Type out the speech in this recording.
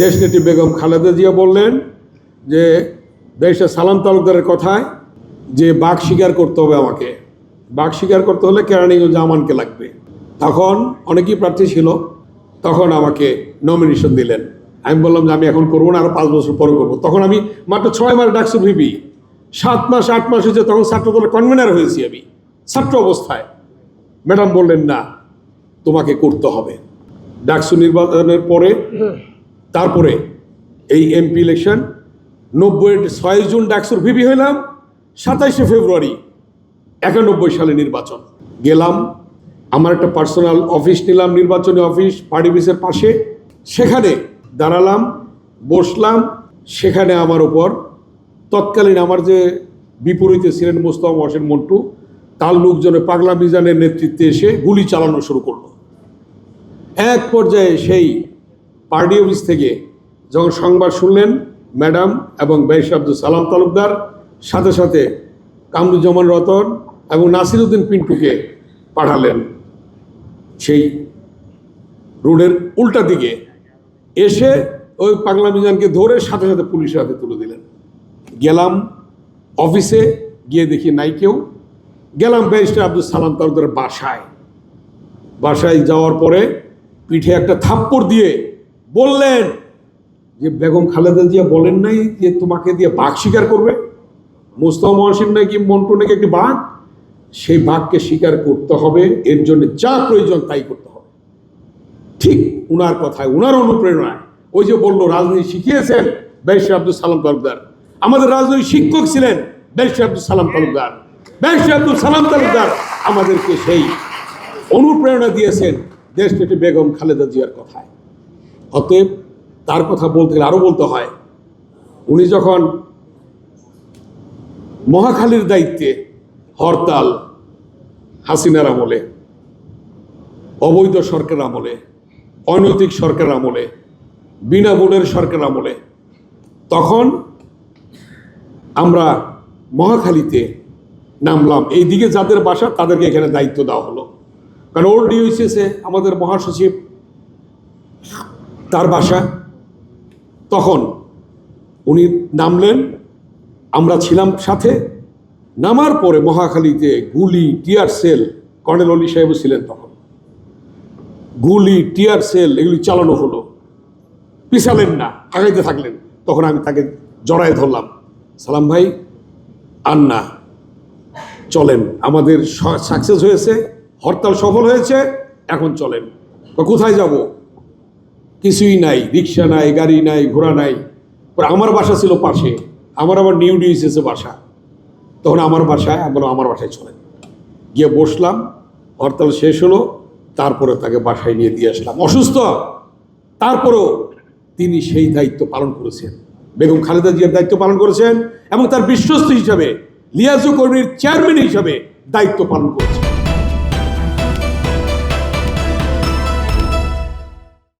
দেশনেত্রী বেগম খালেদা জিয়া বললেন যে দেশের সালাম তালুকদারের কথায় যে বাঘ শিকার করতে হবে আমাকে, বাঘ শিকার করতে হলে কেরানীগঞ্জ আমানকে লাগবে। তখন অনেকেই প্রার্থী ছিল, তখন আমাকে নমিনেশন দিলেন। আমি বললাম যে, আমি এখন করব না, আরও পাঁচ বছর পরে করব। তখন আমি মাত্র ছয় মাস ডাকসু ভিপি। সাত মাস, আট মাস হয়েছে, তখন ছাত্র দলের কনভেনার হয়েছি আমি, ছাত্র অবস্থায়। ম্যাডাম বললেন, না, তোমাকে করতে হবে। ডাকসু নির্বাচনের পরে তারপরে এই এমপি ইলেকশন নব্বই ছয় জুন ডাকসুর ভিপি হইলাম, সাতাইশে ফেব্রুয়ারি, একানব্বই সালে নির্বাচন। গেলাম, আমার একটা পার্সোনাল অফিস নিলাম, নির্বাচনী অফিস পার্টি অফিসের পাশে। সেখানে দাঁড়ালাম, বসলাম, সেখানে আমার উপর তৎকালীন আমার যে বিপরীতে ছিলেন মোস্তফা মহসেন মন্টু, তার লোকজনে পাগলা মিজানের নেতৃত্বে এসে গুলি চালানো শুরু করল। এক পর্যায়ে সেই পার্টি অফিস থেকে যখন সংবাদ শুনলেন, ম্যাডাম এবং বেশ আব্দুল সালাম তালুকদার, সাথে সাথে কামরুজ্জামান রতন এবং নাসিরুদ্দিন পিন্টুকে পাঠালেন। সেই রোডের উল্টা দিকে এসে ওই পাগলা মিজানকে ধরে সাথে সাথে পুলিশের হাতে তুলে দিলেন। গেলাম অফিসে, গিয়ে দেখি নাই কেউ। গেলাম ব্যারিস্টার আব্দুল সালাম তালুকদারের বাসায়। বাসায় যাওয়ার পরে পিঠে একটা থাপ্পড় দিয়ে বললেন যে বেগম খালেদা জিয়া বলেন নাই যে তোমাকে দিয়ে বাঘ শিকার করবে? মুস্তফা মহসিন নাকি মন্টু নাকি একটি বাঘ? সেই বাঘকে স্বীকার করতে হবে, এর জন্য যা প্রয়োজন তাই করতে হবে। ঠিক উনার কথায়, উনার অনুপ্রেরণায়। ওই যে বলল, রাজনীতি শিখিয়েছেন ব্যারিস্টার আব্দুল সালাম তালুকদার। আমাদের রাজনৈতিক শিক্ষক ছিলেন ব্যারিস্টার আব্দুল সালাম তালুকদার। ব্যারিস্টার আব্দুল সালাম তালুকদার আমাদেরকে সেই অনুপ্রেরণা দিয়েছেন দেশনেত্রী বেগম খালেদা জিয়ার কথায়। অতএব তার কথা বলতে গেলে আরও বলতে হয়, উনি যখন মহাখালীর দায়িত্বে হরতাল হাসিনার আমলে, অবৈধ সরকার আমলে, অনৈতিক সরকার আমলে বিনা ভোটের সরকার আমলে, তখন আমরা মহাখালীতে নামলাম। এই দিকে যাদের বাসা, তাদেরকে এখানে দায়িত্ব দেওয়া হলো। কারণ ওল্ড ডিউসিএসে আমাদের মহাসচিব তার বাসা। তখন উনি নামলেন, আমরা ছিলাম সাথে। নামার পরে মহাখালীতে গুলি, টিয়ার সেল, কর্নেল অলি সাহেবও ছিলেন তখন। গুলি, টিয়ার সেল, এগুলি চালানো হলো। পিছালেন না, আগাইতে থাকলেন। তখন আমি তাকে জড়ায় ধরলাম। সালাম ভাই, আর চলেন। আমাদের সাকসেস হয়েছে, হরতাল সফল হয়েছে, এখন চলেন। কোথায় যাব? কিছুই নাই, রিক্সা নাই, গাড়ি নাই, ঘোড়া নাই। আমার বাসা ছিল পাশে, আমার আবার নিউ ডিউসেসে বাসা। তখন আমার বাসায় আমি আমার বাসায় চলেন। গিয়ে বসলাম, হরতাল শেষ হলো, তারপরে তাকে বাসায় নিয়ে দিয়ে আসলাম। অসুস্থ! তারপরেও তিনি সেই দায়িত্ব পালন করেছেন। বেগম খালেদা জিয়ার দায়িত্ব পালন করেছেন এবং তার বিশ্বস্ত হিসাবে লিয়াজু কর্মীর চেয়ারম্যান হিসাবে দায়িত্ব পালন করেছেন।